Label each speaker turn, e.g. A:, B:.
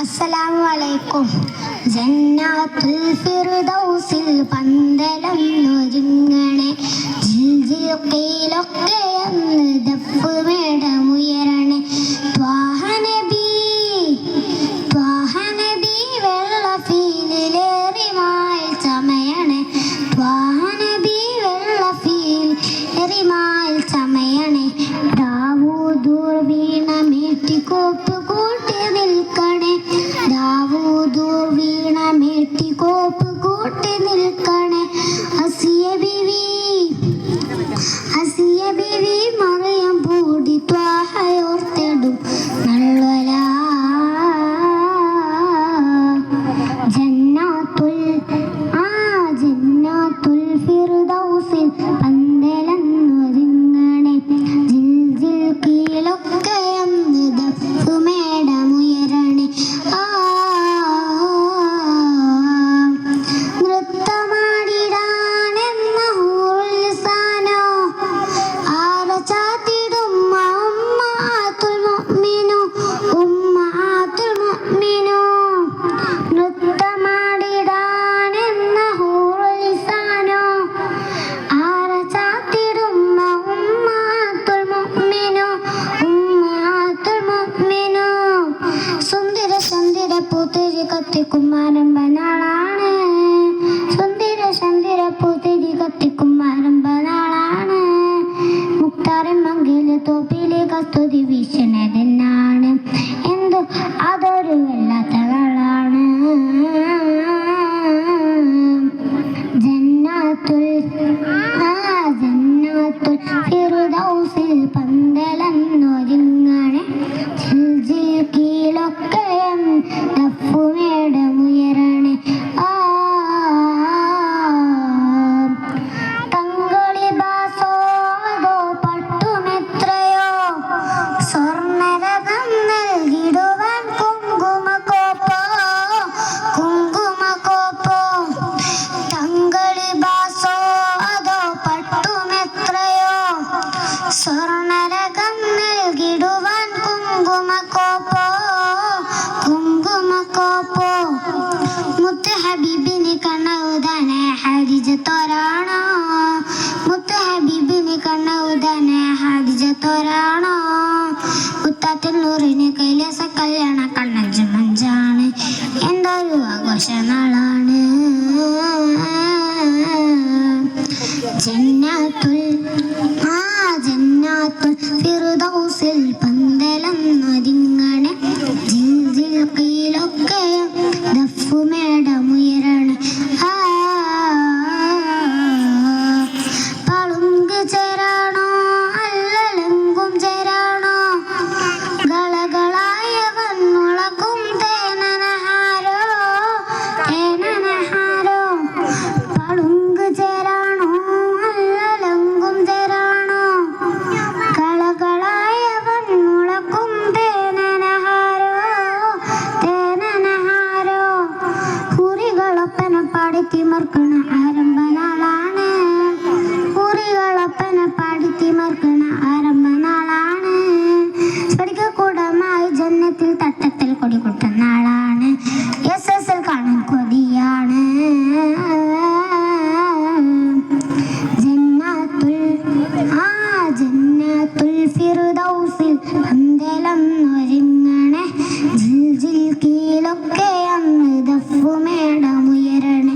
A: അസ്സലാമു അലൈക്കും ജന്നാത്തുൽ ഫിർദൗസിൽ പന്തലം ഒരുങ്ങണേ. ജിൽ ജിൽ ഖീലൊക്കെ എന്ന് ദഫ് മേടമുയരണേ. ത്വാഹ നബി ത്വാഹ നബി വെള്ള ഫീലിലേറി മായിൽ ചമയണേ. ത്വാഹ നബി വെള്ള ഫീലേറി മായിൽ ചമയണേ. പൂത്തിരി കത്തിക്കും ആരംഭനാളാണ് സുന്ദര സുന്ദര പൂത്തിരി കത്തിക്കും ആരംഭനാളാണ് മുക്താരൻ മങ്കിൽ തോപ്പിലെ കസ്തുതി വീശണതെന്നാണ്. എന്തോ? അതൊരു വല്ലാത്ത നാളാണ് ജന്നാത്തുൽ ഹബീബിന് ഹരിജ തോരാണോ മുത്ത് ഹബീബിന് കണ്ണൗദനെ ഹരിജ തോരാണോ മുത്താത്തിൽ നൂറിന് കൈലാസ കല്യാണ കണ്ണഞ്ചു മഞ്ചാണ് എന്തൊരു ആഘോഷ നാളാണ് ജന്നാത്തുൽ ആ ജന്നാത്തുൽ ഫിർദൗസിൽ പന്തലം നദിങ്ങണേ ജിൽ ജിൽ കീലൊക്കെ ദഫു നടക്കണ ആരംഭ നാളാണ്. സ്ഫടികക്കൂടമായി ജന്മത്തിൽ തട്ടത്തിൽ കൊടി കൊട്ടുന്ന ആളാണ് എസ് എസ് എൽ കാണാൻ കൊതിയാണ്. ആ ജന്നാത്തുൽ ഫിറുദൗസിൽ പന്തലം ഒരുങ്ങണേ. ജിൽ ജിൽ കീലൊക്കെ അന്ന് ദഫു മേടമുയരണേ